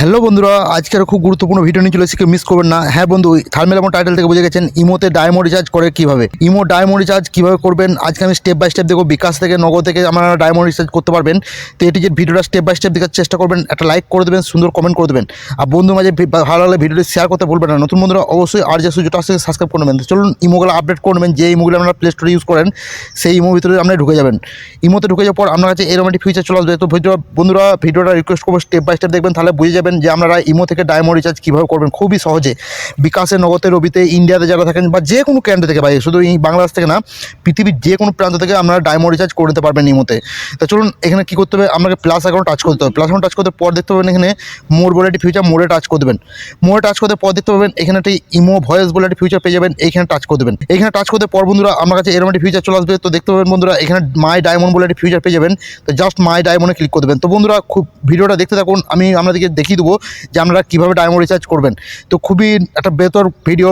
Hello বন্ধুরা, আজকের খুব গুরুত্বপূর্ণ ভিডিও নিয়ে চলে এসেছি মিস করবেন না। হ্যাঁ বন্ধু থার্মেল এবং টাইটেল থেকে বুঝে গেছেন ইমোতে ডায়মন্ড রিচার্জ করে কীভাবে? ইমো ডায়মন্ড রিচার্জ কীভাবে করবেন? আজকে আমি স্টেপ বাই স্টেপ দেখব, বিকাশ থেকে, নগদ থেকে আপনারা ডায়মন্ড রিচার্জ করতে পারবেন। তো এটি যে ভিডিওটা স্টেপ বাই স্টেপ দেখার চেষ্টা করবেন, একটা লাইক করে দেবেন, সুন্দর কমেন্ট করে দেবেন। আর বন্ধু মাঝে ভালো লাগলে ভিডিওটি শেয়ার করতে ভুলবেন না। নতুন বন্ধুরা, অবশ্যই আর যে সুযোগটা আসছে সাবস্ক্রাইব করে নেবেন। চলুন ইমোগুলো আপডেট করে নেবেন যে ইমোগুলো আপনারা প্লে স্টোরে ইউজ করেন, সেই ইমোর ভিতরে আপনারা ঢুকে যাবেন। ইমোতে ঢুকে যাওয়ার পর আপনার কাছে এরকম একটি ফিচার চলে আসবে। তো ভিডিও বন্ধুরা ভিডিওটা রিকোয়েস্ট করব স্টেপ বাই স্টেপ দেখবেন, তাহলে বুঝে যাবেন যে আপনারা ইমো থেকে ডায়মন্ড রিচার্জ কীভাবে করবেন খুবই সহজে। বিকাশে, নগদে, রবিতে, ইন্ডিয়াতে যারা থাকেন বা যে কোনো ক্যান্টে থেকে ভাই, শুধু এই বাংলাদেশ থেকে না, পৃথিবীর যে কোনো প্রান্ত থেকে আপনারা ডায়মন্ড রিচার্জ করে নিতে পারবেন ইমোতে। তো চলুন, এখানে কী করতে হবে? আপনাকে প্লাস অ্যাকাউন্ট টাচ করতে হবে। প্লাস অ্যাকাউন্ট টাচ করতে পর দেখতে পাবেন এখানে মোর বলে একটি ফিউচার মোড়ে টাচ করে দেবেন। মোড়ে টাচ করতে পর দেখতে পাবেন এখানে একটি ইমো ভয়েস বলে একটি ফিউচার পেয়ে যাবেন এইখানে টাচ করে দেবেন। এখানে টাচ করতে পর বন্ধুরা, আমার কাছে এরকম একটি ফিউচার চলে আসবে, তো দেখতে পাবেন বন্ধুরা, এখানে মাই ডায়মন্ড বলে একটি ফিউচার পেয়ে যাবেন। তো জাস্ট মাই ডায়মন্ডে ক্লিক করে দেবেন। তো বন্ধুরা, খুব ভিডিওটা দেখতে থাকুন, আমি আপনাদেরকে দেখিয়ে দেবো যে আপনারা কীভাবে ডায়মন্ড রিচার্জ করবেন। তো খুবই একটা বেতর ভিডিও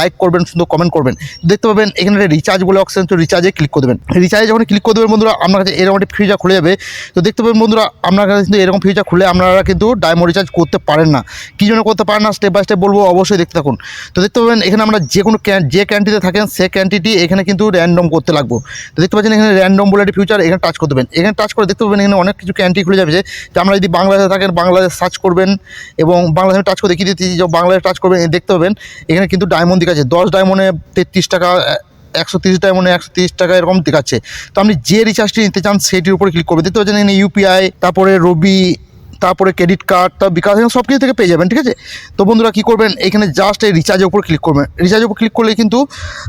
লাইক করবেন, সুন্দর কমেন্ট করবেন। দেখতে পাবেন, এখানে একটা রিচার্জ বলে অপশন তো রিচার্জে ক্লিক করে দেবেন। রিচার্জে যখন ক্লিক করে দেবেন বন্ধুরা, আপনার কাছে এরকম একটি ফিউচার খুলে যাবে। তো দেখতে পাবেন বন্ধুরা, আপনার কাছে কিন্তু এরকম ফিউচার খুলে আপনারা কিন্তু ডায়মন্ড রিচার্জ করতে পারেন না। কী জন্য করতে পারেন না স্টেপ বাই স্টেপ বলব, অবশ্যই দেখতে থাকুন। তো দেখতে পাবেন, এখানে আমরা যে কোনো যে ক্যান্টিতে থাকেন, সে ক্যান্টিটি এখানে কিন্তু র্যান্ডম করতে লাগবো। তো দেখতে পাচ্ছেন, এখানে র্যান্ডম বলে একটি ফিউচার এখানে টাচ করতে দেবেন। এখানে টাচ করে দেখতে পাবেন, এখানে অনেক কিছু ক্যান্টি খুলে যাবে যে আমরা যদি বাংলাদেশে থাকেন, বাংলাদেশ সার্চ করবেন এবং বাংলাদেশে টাচ করে দেখিয়ে দিচ্ছি যে বাংলাদেশ টাচ করবেন দেখতে পাবেন, এখানে কিন্তু ডায়মন্ড দিকে আছে। দশ ডায়মন্ডে তেত্রিশ টাকা, একশো তিরিশ ডায়মন্ডে একশো তিরিশ টাকা এরকম দেখাচ্ছে তো আপনি যে রিচার্জটি নিতে চান, সেটির উপরে ক্লিক করবেন। দেখতে পাচ্ছেন ইউপিআই তারপরে রবি তারপরে ক্রেডিট কার্ড তার বিকাশ সব কিছু থেকে পেয়ে যাবেন, ঠিক আছে? তো বন্ধুরা কী করবেন? এখানে জাস্ট এই রিচার্জের উপর ক্লিক করবেন। রিচার্জের উপর ক্লিক করলে কিন্তু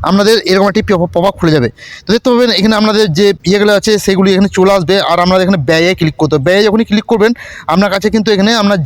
আপনাদের এরকম একটি আপ খুলে যাবে। তো দেখতে পাবেন, এখানে আপনাদের যে ইয়েগুলো আছে, সেগুলি এখানে চলে আসবে। আর আপনাদের এখানে ব্যয়ে ক্লিক করতে হবে। ব্যয়ে যখনই ক্লিক করবেন, আপনার কাছে কিন্তু এখানে আপনার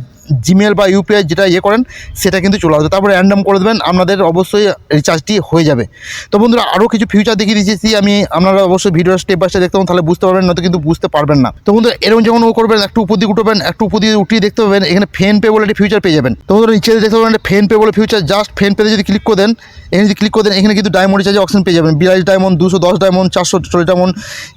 জিমেল বা ইউপিআই যেটা ইয়ে করেন, সেটা কিন্তু চলে আসবে। তারপরে র্যান্ডম করে দেবেন, আপনাদের অবশ্যই রিচার্জটি হয়ে যাবে। তো বন্ধুরা আরও কিছু ফিউচার দেখিয়ে দিয়েছি আমি। আপনারা অবশ্যই ভিডিও স্টেপ বাই স্টেপ দেখতে পাবেন, তাহলে বুঝতে পারবেন না নয়তো কিন্তু বুঝতে পারবেন না। তো বন্ধুরা, এরকম যখন ও করবেন, একটু উপর দিকে উঠবেন, একটু উপর দিকে উঠিয়ে দেখতে পাবেন, এখানে ফেন পে বলে একটি ফিউচার পেয়ে যাবেন। তো বন্ধুরা নিচে দেখতে পাবেন ফেন পে বলে ফিউচার জাস্ট ফেন পেতে যদি ক্লিক করে দেন, এখানে যদি ক্লিক করে দেন, এখানে কিন্তু ডায়মন্ড রিচার্জের অপশন পেয়ে যাবেন। বিরাশ ডায়মন্ড দুশো দশ ডায়মন্ড চারশো চল্লিশ ডায়মন্ড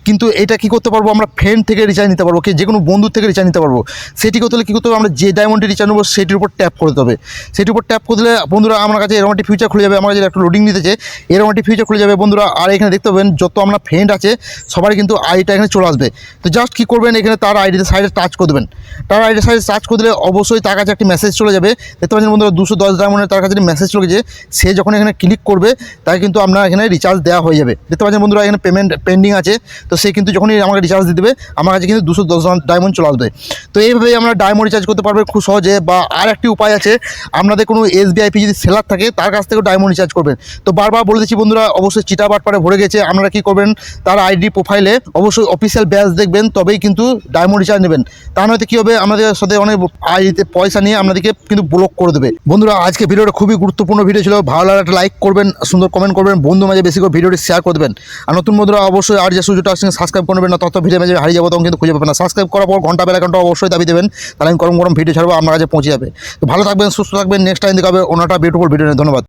কিন্তু এটা কী করতে পারব? আমরা ফ্রেন্ড থেকে রিচার্জ নিতে পারব যে কোনো বন্ধুর থেকে রিচার্জ নিতে পারব। সেটি করতে হলে কী করতে হবে? আমরা যে ডায়মন্ডে রিচার্জ নেব, সেটির উপর ট্যাপ করতে হবে। সেটির উপর ট্যাপ করে দিলে বন্ধুরা আমার কাছে এরকম একটি ফিউচার খুলে যাবে, আমার কাছে একটা লোডিং নিতেছে এরকম একটি ফিউচার খুলে যাবে বন্ধুরা, আর এখানে দেখতে পাবেন যত আমরা ফ্রেন্ড আছে, সবারই কিন্তু আইডিটা এখানে চলে আসবে। তো জাস্ট কী করবেন, এখানে তার আইডিতে সাইডে টাচ করে দেবেন। তার আইডি সাইডে টাচ করে দিলে অবশ্যই তার কাছে একটি মেসেজ চলে যাবে। দেখতে পাচ্ছেন বন্ধুরা, দুশো দশ ডায়মন্ডের তার কাছে মেসেজ চলে গেছে। সে যখন এখানে ক্লিক করবে তাকে কিন্তু আপনার এখানে রিচার্জ দেওয়া হয়ে যাবে। দেখতে পাচ্ছেন বন্ধুরা, এখানে পেমেন্ট পেন্ডিং আছে। তো সে কিন্তু যখনই আমাকে রিচার্জ দিয়ে দেবে, আমার কাছে কিন্তু দুশো দশ ডায়মন্ড চলে আসবে। তো এইভাবেই আমরা ডায়মন্ড রিচার্জ করতে পারবে, খুব সহজে বা আর একটি উপায় আছে, আপনাদের কোনো এস এসবিআইপি যদি সেলার থাকে, তার কাছ থেকেও ডায়মন্ড রিচার্জ করবেন। তো বারবার বলে দিচ্ছি বন্ধুরা, অবশ্যই চিটাবাট পারে ভরে গেছে, আপনারা কী করবেন, তার আইডি প্রোফাইলে অবশ্যই অফিসিয়াল ব্যাচ দেখবেন, তবেই কিন্তু ডায়মন্ড রিচার্জ নেবেন। তা নয়তো কী হবে, আমাদের সাথে অনেক আইডিতে পয়সা নিয়ে আপনাদেরকে কিন্তু ব্লক করে দেবে। বন্ধুরা, আজকে ভিডিওটা খুবই গুরুত্বপূর্ণ ভিডিও ছিল, ভালো লাগলে একটা লাইক করবেন, সুন্দর কমেন্ট করবেন বন্ধু মাঝে বেশি করে ভিডিওটি শেয়ার করে দেবেন। আর নতুন বন্ধুরা, অবশ্যই আর যে সুযোগটা আসছে সাবস্ক্রাইব করবেন না তত ভিডিও মাঝে হারিয়ে যাব, তখন কিন্তু খুঁজে পাবেন না। সাবস্ক্রাইব করার পর ঘণ্টা, বেলা ঘণ্টা অবশ্যই দাবি দেবেন, তাহলে আমি গরম গরম ভিডিও ছাড়বো। আপনার কাছে পৌঁছে যাবে। তো ভালো থাকবেন, সুস্থ থাকবেন। নেক্সট টাইম দেখাবে অন্যটা বিউটিফুল ভিডিও নিয়ে। ধন্যবাদ।